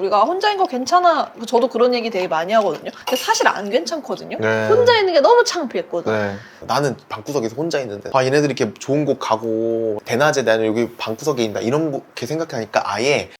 우리가 혼자인 거 괜찮아. 저도 그런 얘기 되게 많이 하거든요. 근데 사실 안 괜찮거든요. 네. 혼자 있는 게 너무 창피했거든. 네. 나는 방구석에서 혼자 있는데 아 얘네들이 이렇게 좋은 곳 가고 대낮에 나는 여기 방구석에 있다 이런 거- 게 생각하니까 아예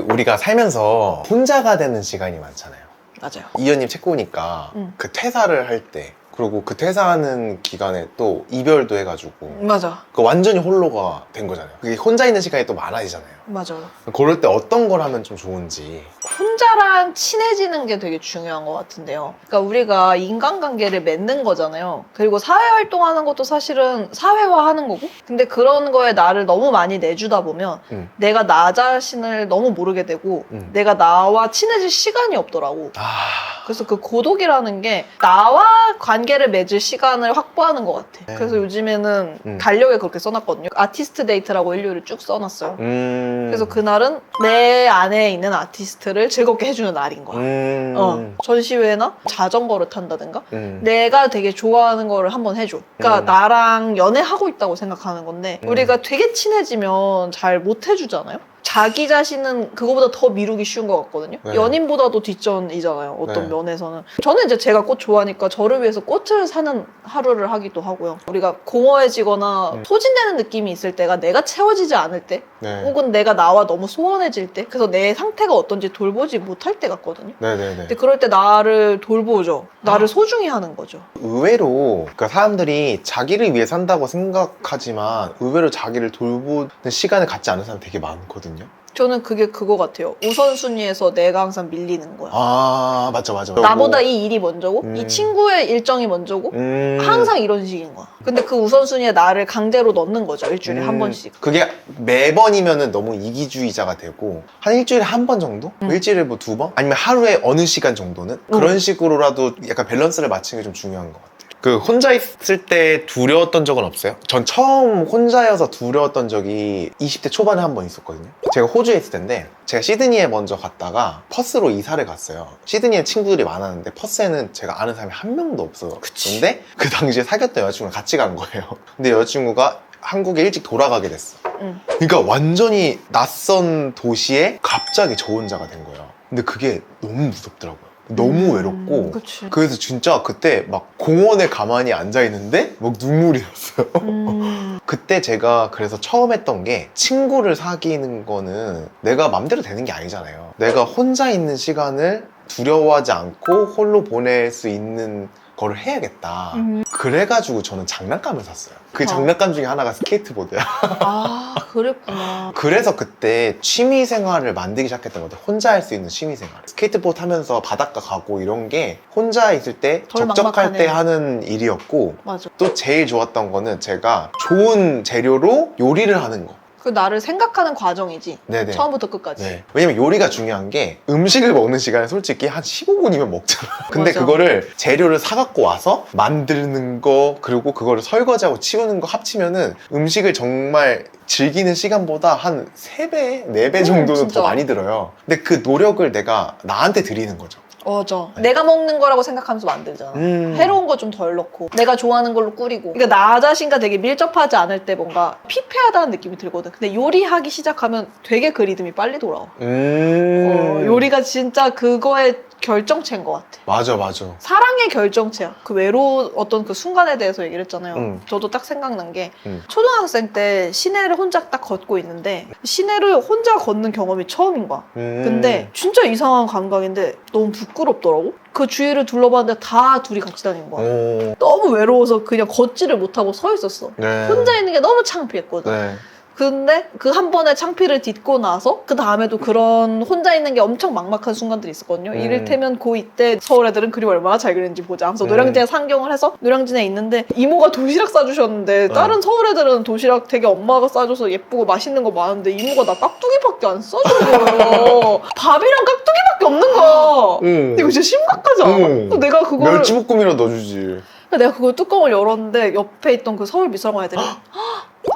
우리가 살면서 혼자가 되는 시간이 많잖아요. 맞아요. 이현님 책 보니까 음. 그 퇴사를 할 때 그리고 그 퇴사하는 기간에 또 이별도 해가지고 맞아. 그 완전히 홀로가 된 거잖아요. 그게 혼자 있는 시간이 또 많아지잖아요. 맞아. 그럴 때 어떤 걸 하면 좀 좋은지. 혼자랑 친해지는 게 되게 중요한 것 같은데요. 그러니까 우리가 인간관계를 맺는 거잖아요. 그리고 사회활동하는 것도 사실은 사회화하는 거고. 근데 그런 거에 나를 너무 많이 내주다 보면 음. 내가 나 자신을 너무 모르게 되고 음. 내가 나와 친해질 시간이 없더라고. 아. 그래서 그 고독이라는 게 나와 관계를 맺을 시간을 확보하는 것 같아. 네. 그래서 요즘에는 음. 달력에 그렇게 써놨거든요. 아티스트 데이트라고 일요일에 쭉 써놨어요. 음. 그래서 그날은 내 안에 있는 아티스트를 즐겁게 해주는 날인 거야. 음. 어, 전시회나 자전거를 탄다든가 음. 내가 되게 좋아하는 거를 한번 해줘. 그러니까 음. 나랑 연애하고 있다고 생각하는 건데 음. 우리가 되게 친해지면 잘 못 해주잖아요. 자기 자신은 그거보다 더 미루기 쉬운 것 같거든요. 네. 연인보다도 뒷전이잖아요. 어떤 네. 면에서는. 저는 이제 제가 꽃 좋아하니까 저를 위해서 꽃을 사는 하루를 하기도 하고요. 우리가 공허해지거나 음. 소진되는 느낌이 있을 때가 내가 채워지지 않을 때 네. 혹은 내가 나와 너무 소원해질 때 그래서 내 상태가 어떤지 돌보지 못할 때 같거든요. 네 네 네. 근데 그럴 때 나를 돌보죠. 나를 아. 소중히 하는 거죠. 의외로 그러니까 사람들이 자기를 위해 산다고 생각하지만 의외로 자기를 돌보는 시간을 갖지 않는 사람 되게 많거든요. 저는 그게 그거 같아요. 우선순위에서 내가 항상 밀리는 거야. 아 맞죠 맞죠. 나보다 이 일이 먼저고 음. 이 친구의 일정이 먼저고 음. 항상 이런 식인 거야. 근데 그 우선순위에 나를 강제로 넣는 거죠. 일주일에 한 음. 번씩. 그게 매번이면은 너무 이기주의자가 되고 한 일주일에 한 번 정도? 음. 일주일에 뭐 두 번? 아니면 하루에 어느 시간 정도는? 그런 식으로라도 약간 밸런스를 맞추는 게 좀 중요한 것 같아요. 그 혼자 있을 때 두려웠던 적은 없어요? 전 처음 혼자여서 두려웠던 적이 20대 초반에 한 번 있었거든요. 제가 호주에 있을 텐데 제가 시드니에 먼저 갔다가 퍼스로 이사를 갔어요. 시드니에 친구들이 많았는데 퍼스에는 제가 아는 사람이 한 명도 없어. 그치. 근데 그 당시에 사귀었던 여자친구랑 같이 간 거예요. 근데 여자친구가 한국에 일찍 돌아가게 됐어. 응. 그러니까 완전히 낯선 도시에 갑자기 저 혼자가 된 거야. 근데 그게 너무 무섭더라고요. 너무 음, 외롭고. 그치. 그래서 진짜 그때 막 공원에 가만히 앉아 있는데 막 눈물이 났어요. 음, 그때 제가 그래서 처음 했던 게 친구를 사귀는 거는 내가 맘대로 되는 게 아니잖아요. 내가 혼자 있는 시간을 두려워하지 않고 홀로 보낼 수 있는 거를 해야겠다. 음. 그래가지고 저는 장난감을 샀어요. 그 어. 장난감 중에 하나가 스케이트보드야. 아, 그랬구나. 그래서 그때 취미 생활을 만들기 시작했던 것 같아요. 혼자 할 수 있는 취미 생활. 스케이트보드 하면서 바닷가 가고 이런 게 혼자 있을 때 덜 적적할 막막하네. 때 하는 일이었고 맞아. 또 제일 좋았던 거는 제가 좋은 재료로 요리를 하는 거. 그 나를 생각하는 과정이지. 네네. 처음부터 끝까지. 네. 왜냐면 요리가 중요한 게 음식을 먹는 시간이 솔직히 한 15분이면 먹잖아. 근데 맞아. 그거를 재료를 사갖고 와서 만드는 거 그리고 그거를 설거지하고 치우는 거 합치면은 음식을 정말 즐기는 시간보다 한 3배, 4배 음, 정도는 진짜. 더 많이 들어요. 근데 그 노력을 내가 나한테 드리는 거죠. 맞아. 네. 내가 먹는 거라고 생각하면서 만들잖아. 음. 해로운 거 좀 덜 넣고 내가 좋아하는 걸로 꾸리고 그러니까 나 자신과 되게 밀접하지 않을 때 뭔가 피폐하다는 느낌이 들거든 근데 요리하기 시작하면 되게 그 리듬이 빨리 돌아와 음. 어, 요리가 진짜 그거의 결정체인 것 같아 맞아, 맞아. 사랑의 결정체야 그 외로웠던 그 순간에 대해서 얘기를 했잖아요 음. 저도 딱 생각난 게 음. 초등학생 때 시내를 혼자 딱 걷고 있는데 시내를 혼자 걷는 경험이 처음인 거야 음. 근데 진짜 이상한 감각인데 너무 부끄럽더라고 그 주위를 둘러봤는데 다 둘이 같이 다니는 거야 오. 너무 외로워서 그냥 걷지를 못하고 서 있었어. 네. 혼자 있는 게 너무 창피했거든. 네. 근데 그 한 번의 창피를 딛고 나서 그 다음에도 그런 혼자 있는 게 엄청 막막한 순간들이 있었거든요. 음. 이를테면 고2 때 서울 애들은 그림 얼마나 잘 그리는지 보자 하면서 음. 노량진에 상경을 해서 노량진에 있는데 이모가 도시락 싸주셨는데 어. 다른 서울 애들은 도시락 되게 엄마가 싸줘서 예쁘고 맛있는 거 많은데 이모가 나 깍두기밖에 안 싸주는 거예요. 밥이랑 깍두기밖에 없는 거야. 응. 이거 진짜 심각하지 않아? 응. 또 내가 그걸 멸치볶음이라 넣어주지. 근데 내가 그걸 뚜껑을 열었는데 옆에 있던 그 서울 미술관 애들이 "헉,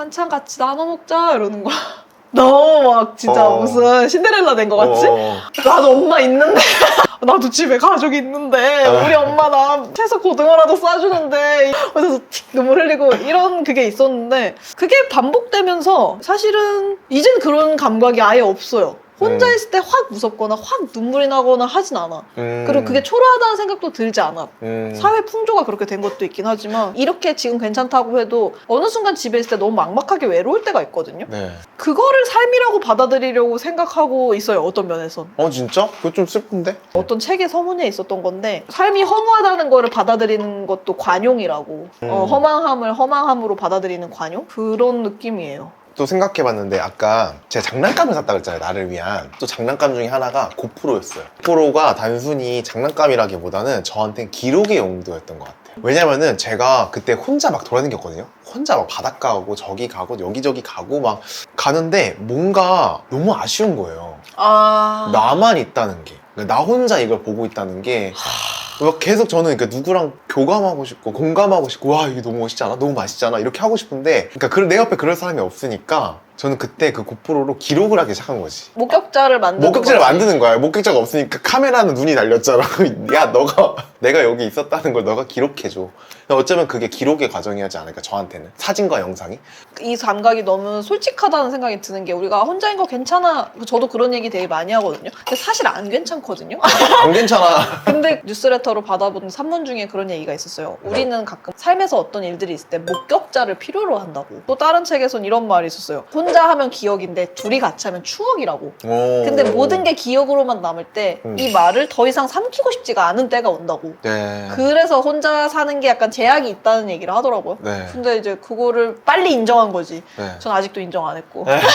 반찬 같이 나눠 먹자 이러는 거야. 너무 막 진짜 어. 무슨 신데렐라 된것 같지? 어. 나도 엄마 있는데 나도 집에 가족 있는데 어. 우리 엄마 나 채소 고등어라도 싸주는데 그래서 틱 눈물 흘리고 이런 그게 있었는데 그게 반복되면서 사실은 이젠 그런 감각이 아예 없어요. 혼자 음. 있을 때 확 무섭거나 확 눈물이 나거나 하진 않아. 음. 그리고 그게 초라하다는 생각도 들지 않아. 음. 사회 풍조가 그렇게 된 것도 있긴 하지만 이렇게 지금 괜찮다고 해도 어느 순간 집에 있을 때 너무 막막하게 외로울 때가 있거든요. 네. 그거를 삶이라고 받아들이려고 생각하고 있어요. 어떤 면에선. 어 진짜? 그거 좀 슬픈데? 어떤 책의 서문에 있었던 건데 삶이 허무하다는 거를 받아들이는 것도 관용이라고 어, 음. 허망함을 허망함으로 받아들이는 관용 그런 느낌이에요. 또 생각해봤는데 아까 제가 장난감을 샀다 그랬잖아요 나를 위한. 또 장난감 중에 하나가 고프로였어요. 고프로가 단순히 장난감이라기보다는 저한테는 기록의 용도였던 것 같아요. 왜냐면은 제가 그때 혼자 막 돌아다녔거든요. 혼자 막 바닷가 가고 저기 가고 여기저기 가고 막 가는데 뭔가 너무 아쉬운 거예요. 아. 나만 있다는 게. 그러니까 나 혼자 이걸 보고 있다는 게. 막 계속 저는 그러니까 누구랑 교감하고 싶고 공감하고 싶고 와 이게 너무 멋있지 않아? 너무 맛있잖아 이렇게 하고 싶은데 그러니까 그- 내 옆에 그럴 사람이 없으니까 저는 그때 그 고프로로 기록을 하기 시작한 거지. 목격자를 만드는 목격자를 거지. 만드는 거야. 목격자가 없으니까 카메라는 눈이 달렸잖아. 야 너가 내가 여기 있었다는 걸 너가 기록해 줘. 어쩌면 그게 기록의 과정이었지 않을까 저한테는. 사진과 영상이? 이 감각이 너무 솔직하다는 생각이 드는 게 우리가 혼자인 거 괜찮아. 저도 그런 얘기 되게 많이 하거든요. 근데 사실 안 괜찮거든요. 안 괜찮아. 근데 뉴스레터로 받아본 산문 중에 그런 얘기가 있었어요. 우리는 가끔 삶에서 어떤 일들이 있을 때 목격자를 필요로 한다고. 또 다른 책에선 이런 말이 있었어요. 혼자 하면 기억인데 둘이 같이 하면 추억이라고. 근데 모든 게 기억으로만 남을 때 이 음. 말을 더 이상 삼키고 싶지가 않은 때가 온다고. 네. 그래서 혼자 사는 게 약간 제약이 있다는 얘기를 하더라고요. 네. 근데 이제 그거를 빨리 인정한 거지. 네. 전 아직도 인정 안 했고. 네.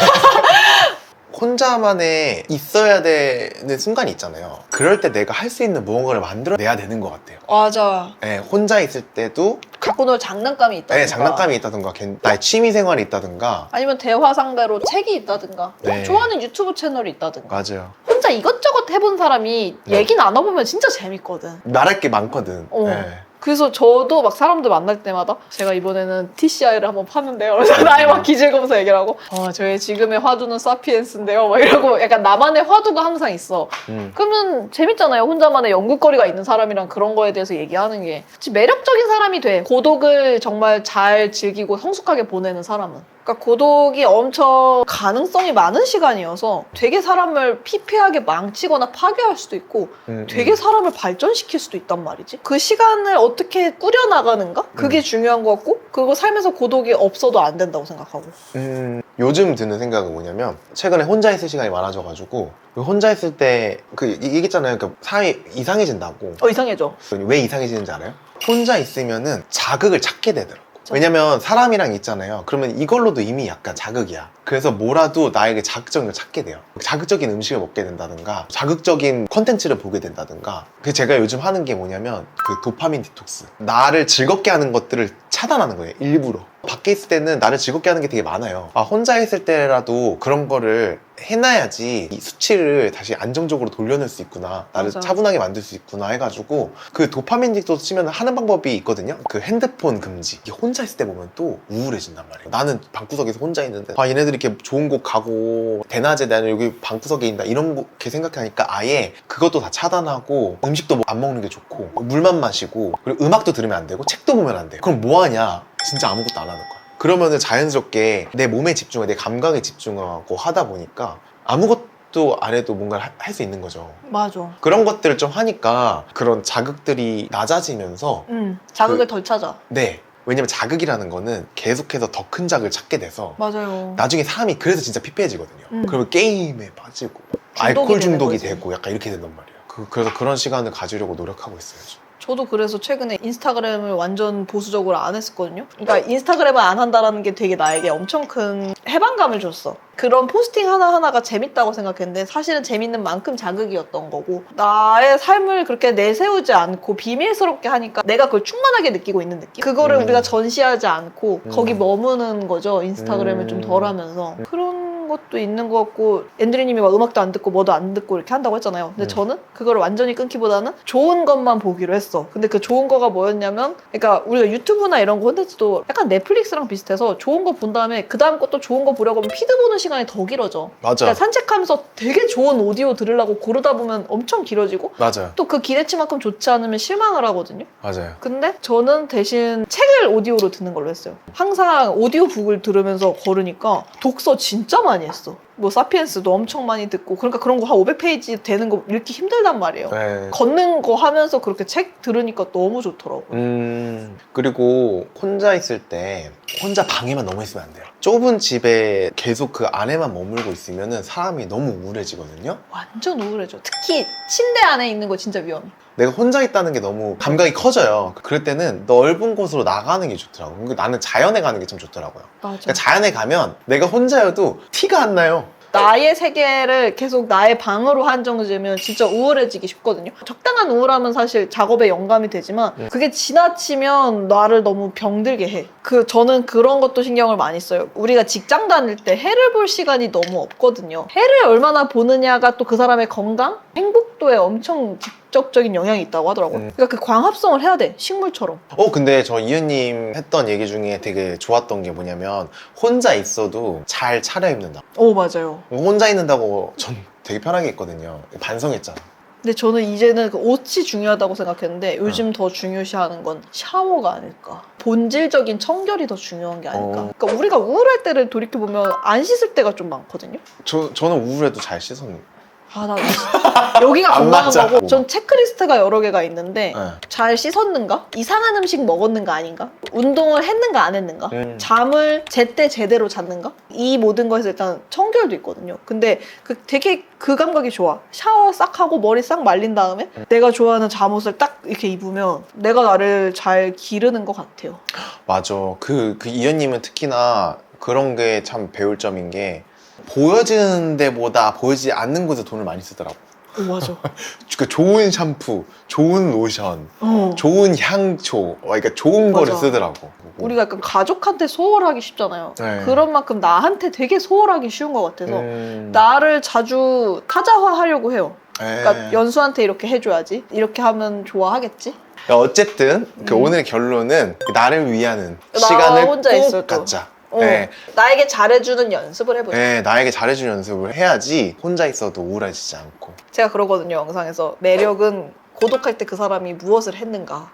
혼자만의 있어야 되는 순간이 있잖아요. 그럴 때 내가 할 수 있는 무언가를 만들어내야 되는 것 같아요. 맞아. 네, 혼자 있을 때도 갖고 놀 장난감이 있다. 네, 장난감이 있다든가 괜- 나의 취미 생활이 있다든가 아니면 대화 상대로 책이 있다든가 네. 좋아하는 유튜브 채널이 있다든가 맞아요. 혼자 이것저것 해본 사람이 네. 얘기 나눠보면 진짜 재밌거든. 말할 게 많거든. 어. 네. 그래서 저도 막 사람들 만날 때마다 제가 이번에는 TCI를 한번 파는데요. 그래서 나의 막 기질 검사 얘기를 하고 어, 저의 지금의 화두는 사피엔스인데요. 막 이러고 약간 나만의 화두가 항상 있어. 음. 그러면 재밌잖아요. 혼자만의 연구거리가 있는 사람이랑 그런 거에 대해서 얘기하는 게. 매력적인 사람이 돼. 고독을 정말 잘 즐기고 성숙하게 보내는 사람은. 그러니까 고독이 엄청 가능성이 많은 시간이어서 되게 사람을 피폐하게 망치거나 파괴할 수도 있고 음, 되게 음. 사람을 발전시킬 수도 있단 말이지. 그 시간을 어떻게 꾸려나가는가? 그게 음. 중요한 것 같고, 그리고 삶에서 고독이 없어도 안 된다고 생각하고. 음, 요즘 드는 생각은 뭐냐면 최근에 혼자 있을 시간이 많아져가지고 그 혼자 있을 때 그 얘기했잖아요. 그 사회 이상해진다고. 어, 이상해져. 왜 이상해지는지 알아요? 혼자 있으면은 자극을 찾게 되더라 고. 왜냐면 사람이랑 있잖아요. 그러면 이걸로도 이미 약간 자극이야. 그래서 뭐라도 나에게 자극적인 걸 찾게 돼요. 자극적인 음식을 먹게 된다든가, 자극적인 컨텐츠를 보게 된다든가. 그 제가 요즘 하는 게 뭐냐면 그 도파민 디톡스. 나를 즐겁게 하는 것들을 차단하는 거예요. 일부러. 밖에 있을 때는 나를 즐겁게 하는 게 되게 많아요. 아, 혼자 있을 때라도 그런 거를 해놔야지 이 수치를 다시 안정적으로 돌려낼 수 있구나. 나를 맞아. 차분하게 만들 수 있구나 해가지고 그 도파민 디톡스 치면 하는 방법이 있거든요. 그 핸드폰 금지. 이게 혼자 있을 때 보면 또 우울해진단 말이에요. 나는 방구석에서 혼자 있는데 아 얘네들이 이렇게 좋은 곳 가고 대낮에 나는 여기 방구석에 있다 이런 게 생각하니까 아예 그것도 다 차단하고 음식도 뭐안 먹는 게 좋고 물만 마시고 그리고 음악도 들으면 안 되고 책도 보면 안 돼. 그럼 뭐 하냐? 진짜 아무것도 안 하는 거야. 그러면은 자연스럽게 내 몸에 집중하고 내 감각에 집중하고 하다 보니까 아무것도 안 해도 뭔가를 할 수 있는 거죠. 맞아. 그런 것들을 좀 하니까 그런 자극들이 낮아지면서 응. 자극을 그 덜 찾아. 네 왜냐면 자극이라는 거는 계속해서 더 큰 자극을 찾게 돼서 맞아요. 나중에 사람이 그래서 진짜 피폐해지거든요 음. 그러면 게임에 빠지고 알코올 되는 중독이 거지. 되고 약간 이렇게 된단 말이에요 그, 래서 그런 시간을 가지려고 노력하고 있어요 저. 저도 그래서 최근에 인스타그램을 완전 보수적으로 안 했었거든요. 그러니까 인스타그램을 안 한다라는 게 되게 나에게 엄청 큰 해방감을 줬어. 그런 포스팅 하나하나가 재밌다고 생각했는데 사실은 재밌는 만큼 자극이었던 거고 나의 삶을 그렇게 내세우지 않고 비밀스럽게 하니까 내가 그걸 충만하게 느끼고 있는 느낌? 그거를 음. 우리가 전시하지 않고 음. 거기 머무는 거죠. 인스타그램을 음. 좀덜 하면서. 음. 그런 그런 것도 있는 것 같고 앤드류님이 막 음악도 안 듣고 뭐도 안 듣고 이렇게 한다고 했잖아요. 근데 음. 저는 그거를 완전히 끊기보다는 좋은 것만 보기로 했어. 근데 그 좋은 거가 뭐였냐면, 그러니까 우리가 유튜브나 이런 콘텐츠도 약간 넷플릭스랑 비슷해서 좋은 거 본 다음에 그 다음 것도 좋은 거 보려고 하면 피드 보는 시간이 더 길어져. 맞아. 그러니까 산책하면서 되게 좋은 오디오 들으려고 고르다 보면 엄청 길어지고 맞아요. 또그 기대치만큼 좋지 않으면 실망을 하거든요. 맞아요. 근데 저는 대신 책을 오디오로 듣는 걸로 했어요. 항상 오디오북을 들으면서 걸으니까 독서 진짜 많이 했어. 뭐 사피엔스도 엄청 많이 듣고 그러니까 그런 거 한 500페이지 되는 거 읽기 힘들단 말이에요. 네. 걷는 거 하면서 그렇게 책 들으니까 너무 좋더라고. 음, 그리고 혼자 있을 때 혼자 방에만 너무 있으면 안 돼요. 좁은 집에 계속 그 안에만 머물고 있으면 사람이 너무 우울해지거든요. 완전 우울해져. 특히 침대 안에 있는 거 진짜 위험해. 내가 혼자 있다는 게 너무 감각이 커져요. 그럴 때는 넓은 곳으로 나가는 게 좋더라고. 요 나는 자연에 가는 게 참 좋더라고요. 맞아. 그러니까 자연에 가면 내가 혼자여도 티가 안 나요. 나의 세계를 계속 나의 방으로 한정지으면 진짜 우울해지기 쉽거든요. 적당한 우울함은 사실 작업에 영감이 되지만 음. 그게 지나치면 나를 너무 병들게 해. 그 저는 그런 것도 신경을 많이 써요. 우리가 직장 다닐 때 해를 볼 시간이 너무 없거든요. 해를 얼마나 보느냐가 또 그 사람의 건강, 행복도에 엄청 직접적인 영향이 있다고 하더라고요. 음. 그러니까 그 광합성을 해야 돼. 식물처럼. 어, 근데 저 이은님 했던 얘기 중에 되게 좋았던 게 뭐냐면 혼자 있어도 잘 차려입는다. 오 맞아요. 혼자 있는다고 전 되게 편하게 있거든요. 반성했잖아. 근데 저는 이제는 그 옷이 중요하다고 생각했는데 요즘 더 중요시하는 건 샤워가 아닐까. 본질적인 청결이 더 중요한 게 아닐까. 어. 그러니까 우리가 우울할 때를 돌이켜 보면 안 씻을 때가 좀 많거든요. 저, 저는 우울해도 잘 씻었는데. 아, 나 여기가 안 건강한 맞아. 거고. 전 체크리스트가 여러 개가 있는데 네. 잘 씻었는가? 이상한 음식 먹었는가 아닌가? 운동을 했는가 안 했는가? 음. 잠을 제때 제대로 잤는가? 이 모든 것에서 일단 청결도 있거든요. 근데 그 되게 그 감각이 좋아. 샤워 싹 하고 머리 싹 말린 다음에 음. 내가 좋아하는 잠옷을 딱 이렇게 입으면 내가 나를 잘 기르는 것 같아요. 맞아. 그, 그 이현님은 특히나 그런 게 참 배울 점인 게 보여지는 데보다 보이지 않는 곳에 돈을 많이 쓰더라고. 오, 맞아. 그 좋은 샴푸, 좋은 로션, 어. 좋은 향초, 어, 그러니까 좋은 거를 맞아. 쓰더라고. 우리가 약간 가족한테 소홀하기 쉽잖아요. 네. 그런 만큼 나한테 되게 소홀하기 쉬운 것 같아서 음. 나를 자주 타자화하려고 해요. 네. 그러니까 연수한테 이렇게 해줘야지. 이렇게 하면 좋아하겠지. 어쨌든 그 음. 오늘의 결론은 나를 위하는 나 시간을 혼자 꼭 있을 때. 갖자. 어. 네. 나에게 잘해주는 연습을 해보자. 네, 나에게 잘해주는 연습을 해야지 혼자 있어도 우울해지지 않고. 제가 그러거든요, 영상에서. 매력은 고독할 때 그 사람이 무엇을 했는가.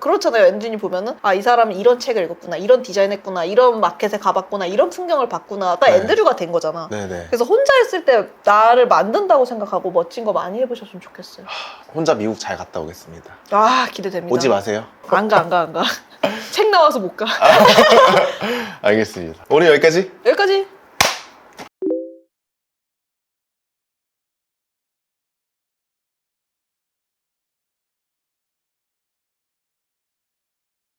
그렇잖아요. 엔진이 보면은 아 이 사람은 이런 책을 읽었구나, 이런 디자인 했구나, 이런 마켓에 가봤구나, 이런 풍경을 봤구나. 딱 네. 앤드류가 된 거잖아. 네네. 그래서 혼자 있을 때 나를 만든다고 생각하고 멋진 거 많이 해보셨으면 좋겠어요. 혼자 미국 잘 갔다 오겠습니다. 아 기대됩니다. 오지 마세요. 안 가, 안 가, 안 가. 책 나와서 못 가. 알겠습니다. 오늘 여기까지. 여기까지.